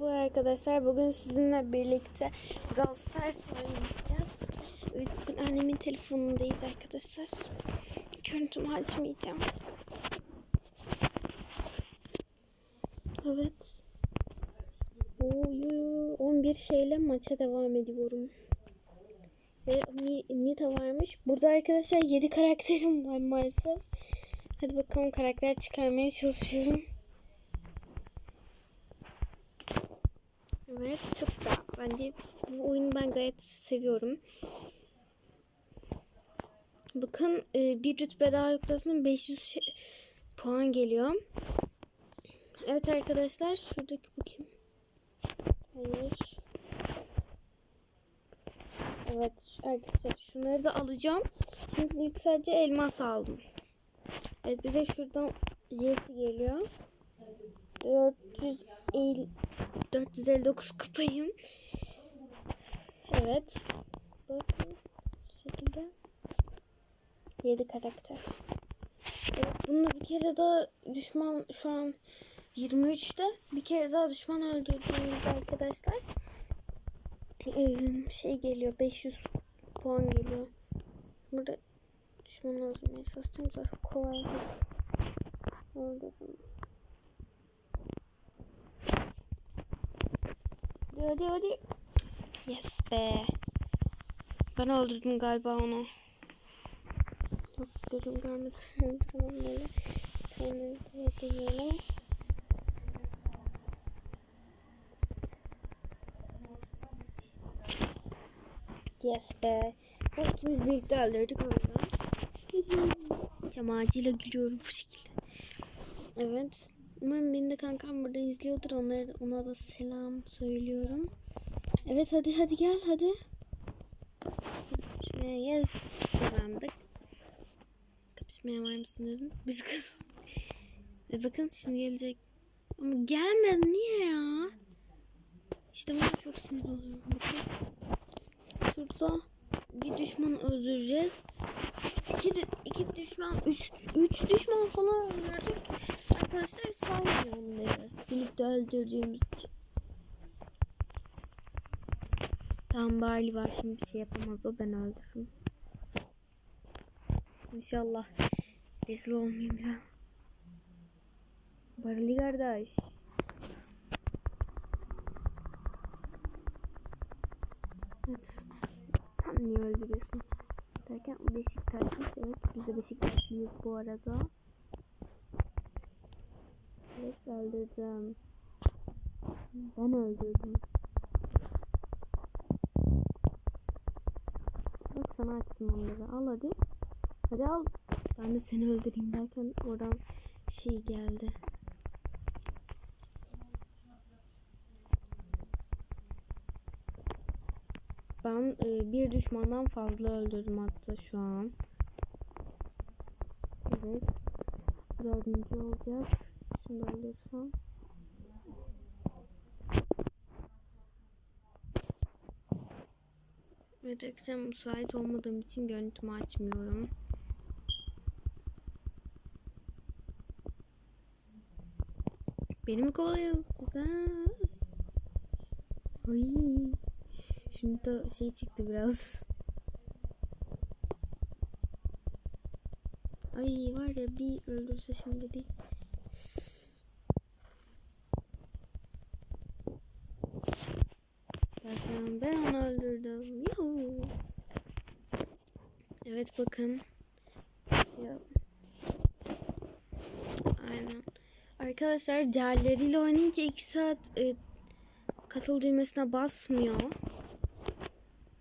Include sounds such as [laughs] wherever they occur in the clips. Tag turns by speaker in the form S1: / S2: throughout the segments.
S1: Bu arkadaşlar bugün sizinle birlikte Stars oynayacağız. Evet bugün annemin telefonundayız arkadaşlar. Görüntümü açmayacağım. Evet. Oy, 11 şeyle maça devam ediyorum. Ve Ni- Nita varmış. Burada arkadaşlar 7 karakterim var maalesef. Hadi bakalım karakter çıkarmaya çalışıyorum. Evet çok güzel. Bence bu oyunu ben gayet seviyorum. Bakın e, bir rütbe daha yüklesin 500 şey- puan geliyor. Evet arkadaşlar şuradaki kim? Hayır. Evet arkadaşlar şunları da alacağım. Şimdi ilk sadece elmas aldım. Evet bir de şuradan Jesse geliyor. 450 459 kupayım. Evet. Bakın şu şekilde. 7 karakter. Evet, bunu bir kere daha düşman şu an 23'te bir kere daha düşman öldürdüğümüzde arkadaşlar eee, şey geliyor 500 puan geliyor. Burada düşman öldürmeye çalışacağım zaten kolay. Öldürdüm. Hadi hadi hadi. Yes be. Ben öldürdüm galiba onu. Yok gözüm görmedi. tamam böyle. Tamam böyle. Yes be. Ve ikimiz birlikte öldürdük onu da. Cam ağacıyla gülüyorum bu şekilde. Evet. Umarım beni de kankam burada izliyordur. Onlara da, ona da selam söylüyorum. Evet hadi hadi gel hadi. Yes. Kazandık. Kapışmaya var mısın dedim. Biz kız. Ve bakın şimdi gelecek. Ama gelmedi niye ya? İşte buna çok sinir oluyorum. Bakın. Şurada bir düşman öldüreceğiz. İki, iki düşman, üç, üç düşman falan öldürecek. Arkadaşlar saymıyor onları. Birlikte öldürdüğümüz için. Tamam Barley var şimdi bir şey yapamaz o ben öldürürüm. İnşallah rezil olmayayım daha. Barley kardeş. Evet. Sen niye öldürüyorsun? Derken Beşiktaş'mış. Evet biz de Beşiktaşlıyız bu arada. Evet öldürdüm. Ben öldürdüm. Bak sana açtım onları. Al hadi. Hadi al. Ben de seni öldüreyim derken oradan şey geldi. Ben e, bir düşmandan fazla öldürdüm hatta şu an. Evet. Dördüncü olacak. Şunu öldürsem. Evet arkadaşlar müsait olmadığım için görüntümü açmıyorum. Beni mi kovalıyorsunuz? Ay. Da şey çıktı biraz. Ay var ya bir öldürse şimdi değil. Zaten ben onu öldürdüm. Yuhu. Evet bakın. Ya. Aynen. Arkadaşlar diğerleriyle oynayınca 2 saat e, katıl düğmesine basmıyor.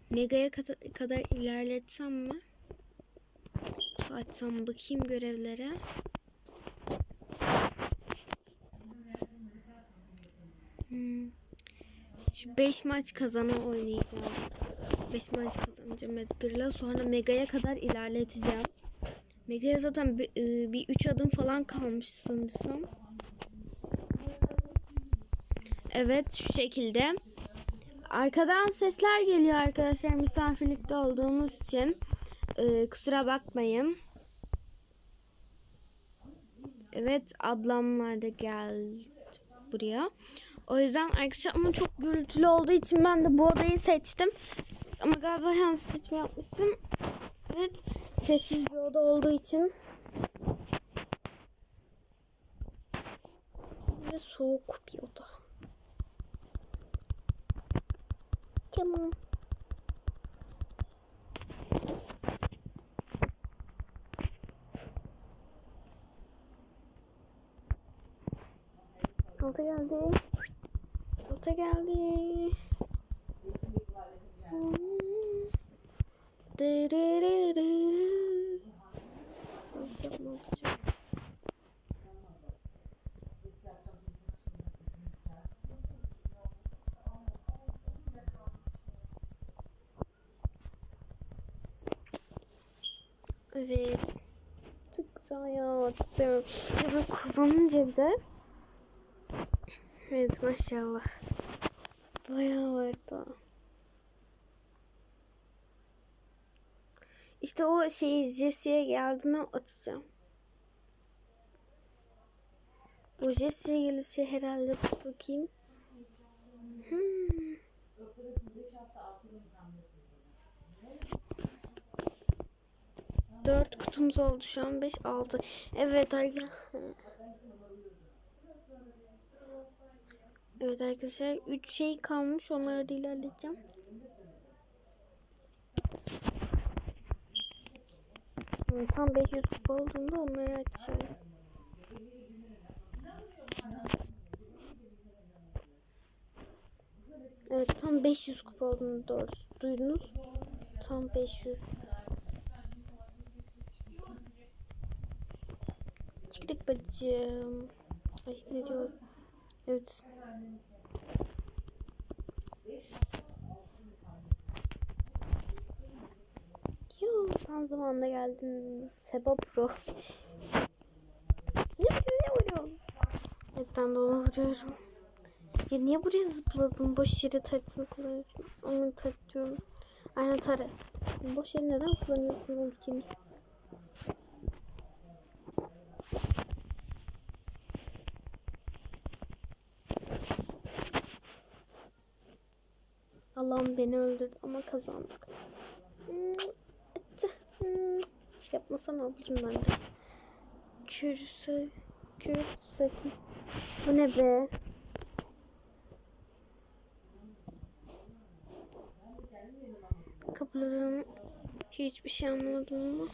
S1: Mega'ya kadar ilerletsem mi? Açsam bakayım görevlere. Hmm. Şu 5 maç kazana oynayacağım. 5 maç kazanacağım Edgar'la. Sonra Mega'ya kadar ilerleteceğim. Mega'ya zaten bir, e, bir 3 adım falan kalmış sanırsam. Evet şu şekilde. Arkadan sesler geliyor arkadaşlar misafirlikte olduğumuz için. Ee, kusura bakmayın. Evet ablamlar da geldi buraya. O yüzden arkadaşlar ama çok gürültülü olduğu için ben de bu odayı seçtim. Ama galiba yanlış seçim yapmışım. Evet sessiz bir oda olduğu için. Ve soğuk bir oda. Tamam. Alta geldi. Alta geldi. Dırırırı. Alacağım, alacağım. Evet. Çok Tutuyorum. Ya böyle kullanınca bir de. Evet maşallah. Bayağı vardı. İşte o şeyi Jesse'ye geldiğinde atacağım. O Jesse'ye gelirse herhalde bakayım. 4 kutumuz oldu şu an 5 6. Evet arkadaşlar. Evet arkadaşlar 3 şey kalmış onları da ilerleteceğim. Tam 500 kupa olduğunda onları açacağım. Evet tam 500 kupa olduğunu doğrusu duydunuz. Tam 500. Çıktık bacım. Ay ne diyor? Evet. Yoo, tam zamanında geldin. Seba Pro. ne vuruyor, ne? Evet ben de onu vuruyorum. Ya niye buraya zıpladın? Boş yere taretini kullanıyorsun. Onu tarıtıyorum. Aynen taret. Boş yere neden kullanıyorsun ultini? Allah'ım beni öldürdü ama kazandık. Yapmasana ablacım ben de. Kürse, kürse. Bu ne be? Kapılarım hiçbir şey anlamadım ama.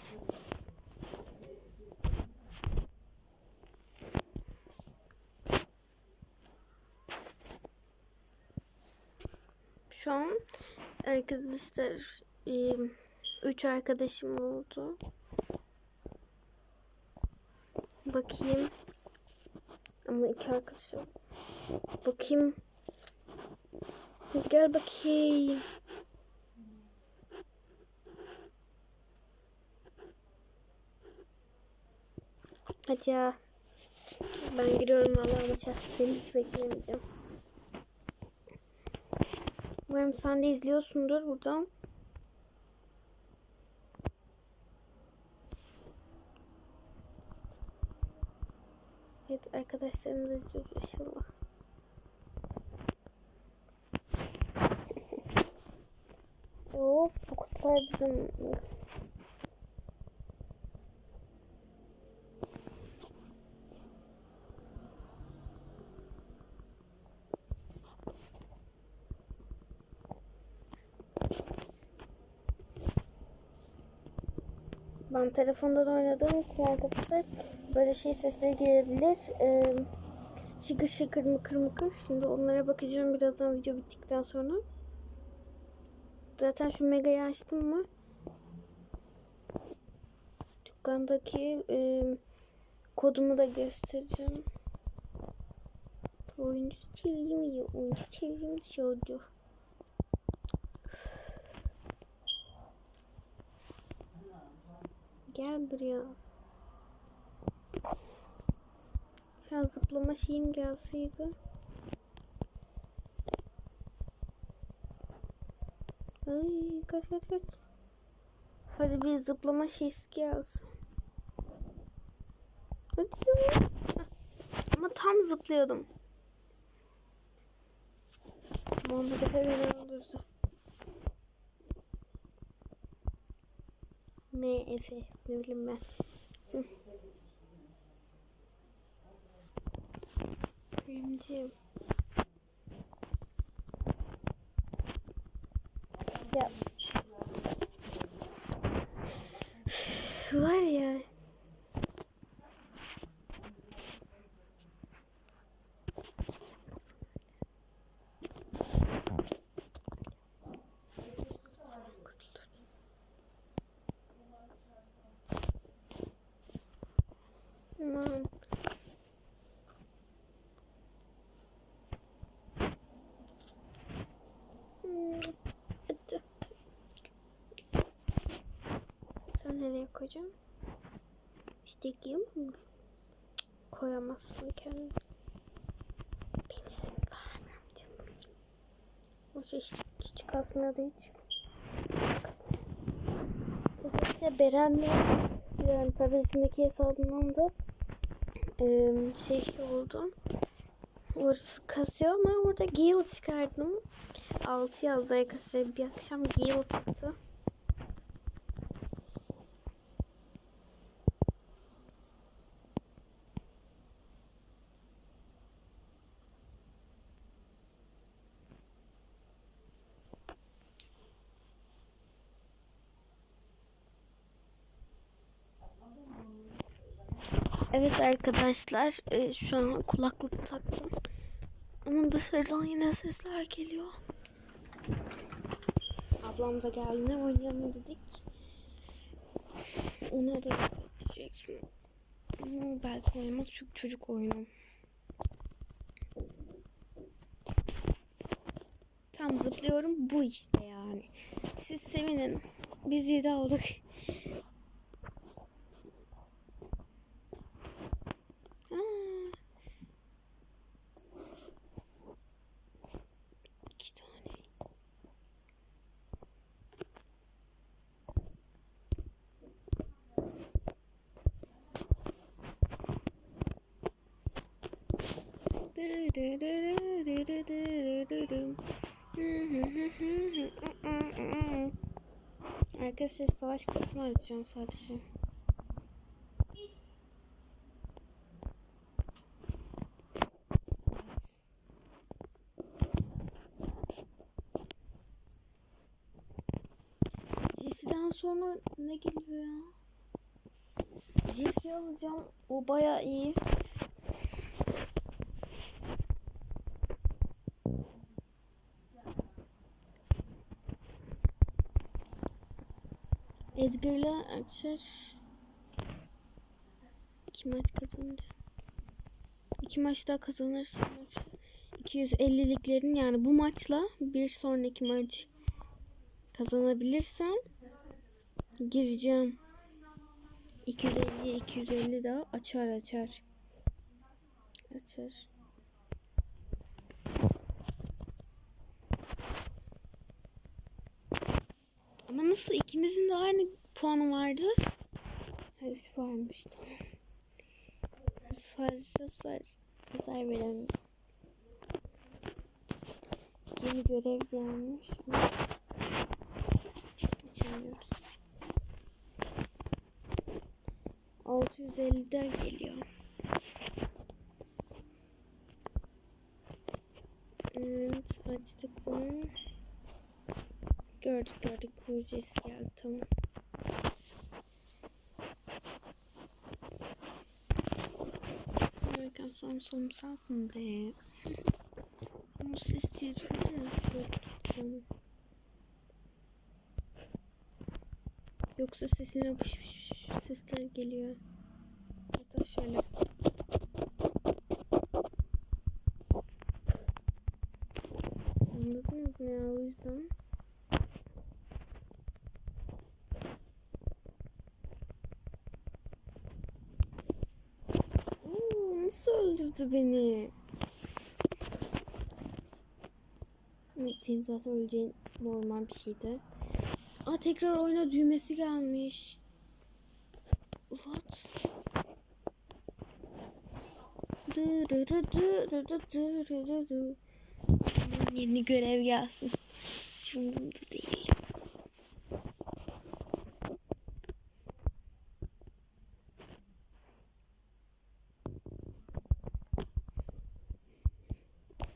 S1: Şu an arkadaşlar üç arkadaşım oldu. Bakayım. Ama iki arkadaşım. Bakayım. Gel bakayım. Hadi ya. Ben giriyorum Allah'a maça. Seni hiç beklemeyeceğim. Umarım sen de izliyorsundur buradan. Evet arkadaşlarım da izliyor inşallah. Hop bu kutular bizim Ben telefonda da oynadığım için arkadaşlar böyle şey sesleri gelebilir. Ee, şıkır şıkır mıkır mıkır. Şimdi onlara bakacağım birazdan video bittikten sonra. Zaten şu megayı açtım mı? Dükkandaki e, kodumu da göstereceğim. Oyuncu çevirimi, oyuncu çevirimi şöyle. Gel buraya. Ya zıplama şeyim gelseydi. Ay kaç kaç kaç. Hadi bir zıplama şeysi gelsin. Hadi Ama tam zıplıyordum. Muhammed Efe beni öldürdü. Ne Efe? Ne bileyim ben. Birinci. Ya. Var ya. Aman. Hmm, hadi. Ben nereye koyacağım? İşte giyiyor mu? Koyamazsın kendini. Canım. Hiç, hiç, kasmıyordu hiç. Dolayısıyla Beren'le yani tabii şimdiki hesabımdan da şey oldu. Orası kasıyor ama orada Gale çıkardım. 6 yazdı arkadaşlar. Bir akşam Gale çıktı. Evet arkadaşlar e, şu an kulaklık taktım. Ama dışarıdan yine sesler geliyor. Ablam da geldi ne oynayalım dedik. Onu araya gidecek. Ama belki oynamaz çünkü çocuk oyunu. Tam zıplıyorum bu işte yani. Siz sevinin. Biz 7 aldık. İki tane. Arkadaşlar savaş kutusunu açacağım sadece. Evet. Jesse'den sonra ne geliyor ya? Jesse alacağım. O baya iyi. Edgar'la açar. İki maç kazandı. İki maç daha kazanırsam 250'liklerin yani bu maçla bir sonraki maç kazanabilirsem gireceğim. 250 250 daha açar açar. Açar. Ama nasıl ikimizin de aynı puanı vardı? Hayır varmış tamam. Sadece sadece Hazar verelim. Yeni görev gelmiş. Açamıyoruz. 650'den geliyor. Evet açtık bunu. Gördük gördük. Hujesi geldi tamam. Bakalım son son sensin be. Ama ses diye şöyle Yoksa sesine pış pış sesler geliyor. Hatta şöyle. Anladınız mı ya o yüzden? Oo, nasıl öldürdü beni? Senin zaten öleceğin normal bir şeydi. Aa tekrar oyuna düğmesi gelmiş. What? Yeni görev gelsin. Umurumda değil.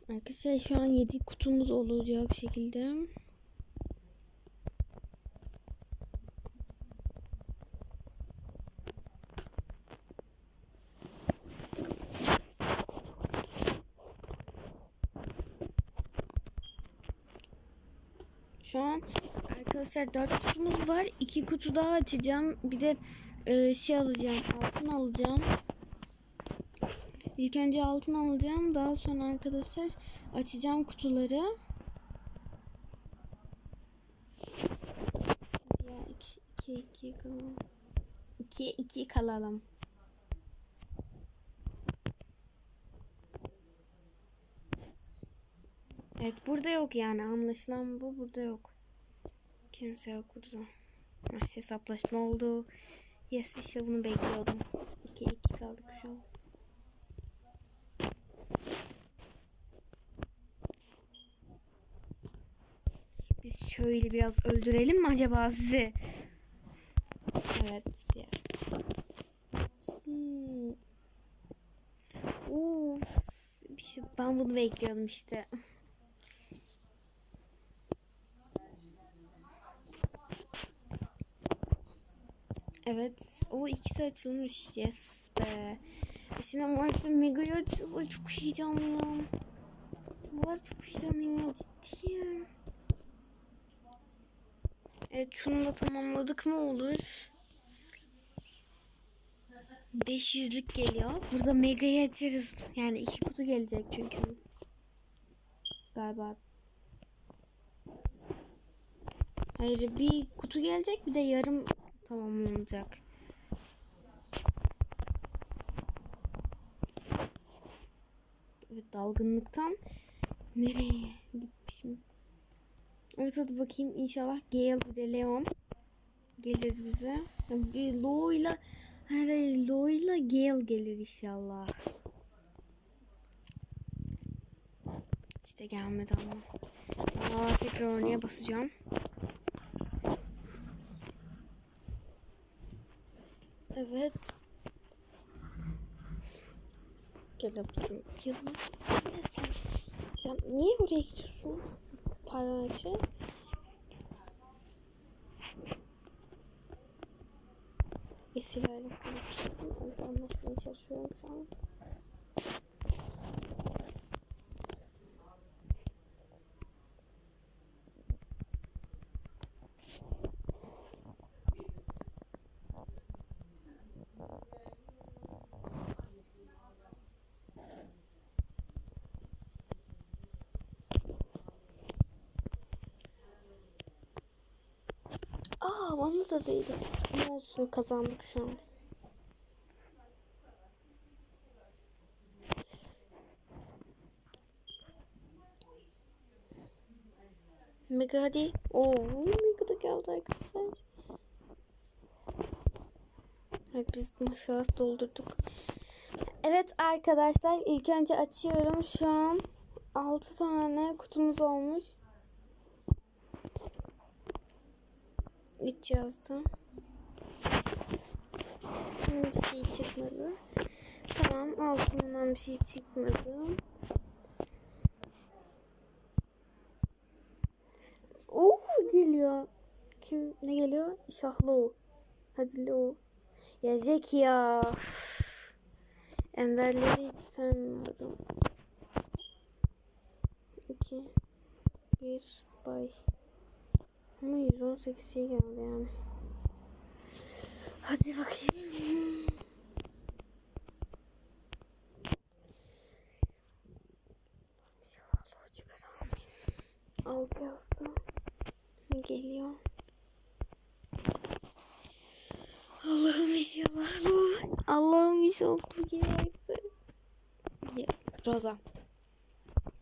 S1: Arkadaşlar şu an 7 kutumuz olacak şekilde. Arkadaşlar 4 kutumuz var. 2 kutu daha açacağım. Bir de e, şey alacağım. Altın alacağım. İlk önce altın alacağım. Daha sonra arkadaşlar açacağım kutuları. Ya 2 2 kalalım. 2 2 kalalım. Evet burada yok yani anlaşılan bu burada yok. Kimse yok burada. Heh, hesaplaşma oldu. Yes işte bunu bekliyordum. 2 2 kaldık şu an. Biz şöyle biraz öldürelim mi acaba sizi? Evet. Hmm. Of, bir şey, ben bunu bekliyordum işte. Evet. O ikisi açılmış. Yes be. Şimdi Mart'ın Mega'yı açıldı. Çok heyecanlıyım. Var çok heyecanlıyım ya. Ciddiyim. Evet şunu da tamamladık mı olur? 500'lük geliyor. Burada Mega'yı açarız. Yani iki kutu gelecek çünkü. Galiba. Hayır bir kutu gelecek bir de yarım tamamlanacak. Evet dalgınlıktan nereye gitmişim? Evet hadi bakayım inşallah Gale bir de Leon gelir bize. Bir Lo ile hayır Lo ile Gale gelir inşallah. İşte gelmedi ama. Aa, tekrar oraya basacağım. Evet. Gel yapıyorum. Yılmaz. Ne sen? Ya niye oraya gidiyorsun? Pardon Ayşe. Esirlerle konuşuyorum. Orada anlaşmaya çalışıyorum şu an. Da değdi. Ne olsun kazandık şu an. Mega hadi. Oo, Mega da geldi arkadaşlar. Evet biz maşallah doldurduk. Evet arkadaşlar ilk önce açıyorum. Şu an 6 tane kutumuz olmuş. Hiç yazdım. Şimdi bir şey çıkmadı. Tamam altından bir şey çıkmadı. Oo geliyor. Kim ne geliyor? Şahlo. Hadi lo. Ya Zeki ya. Enderleri hiç sevmiyorum. 2 1 bay. Ama 118 şey geldi yani. Hadi bakayım. Altı yazdı. Ne geliyor? Allah'ım inşallah bu. Allah'ım inşallah bu gelirse. Roza.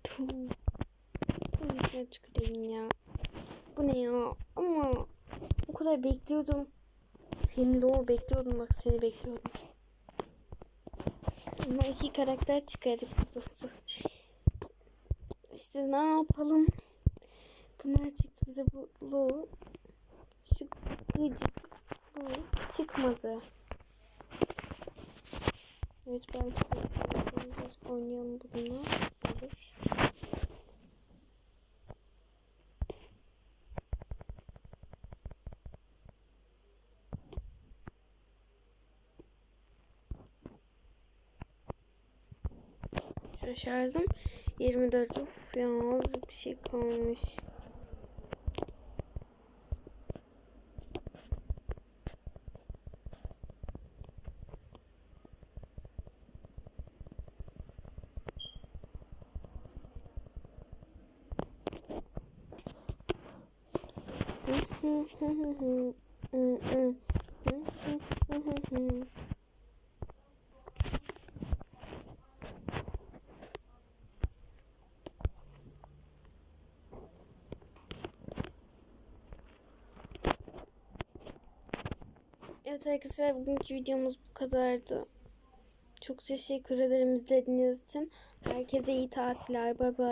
S1: Tuh. Tuh üstüne tüküreyim ya. Bu ne ya? Ama o kadar bekliyordum. Seni o bekliyordum bak seni bekliyordum. Ama iki karakter çıkardık. İşte ne yapalım? Bunlar çıktı bize bu lu. Şu gıcık lu çıkmadı. Evet belki de oynayalım bununla. Olur. Şarjım 24. Uf ya az bir şey kalmış. [laughs] Evet arkadaşlar bugünkü videomuz bu kadardı. Çok teşekkür ederim izlediğiniz için. Herkese iyi tatiller. Bay bay.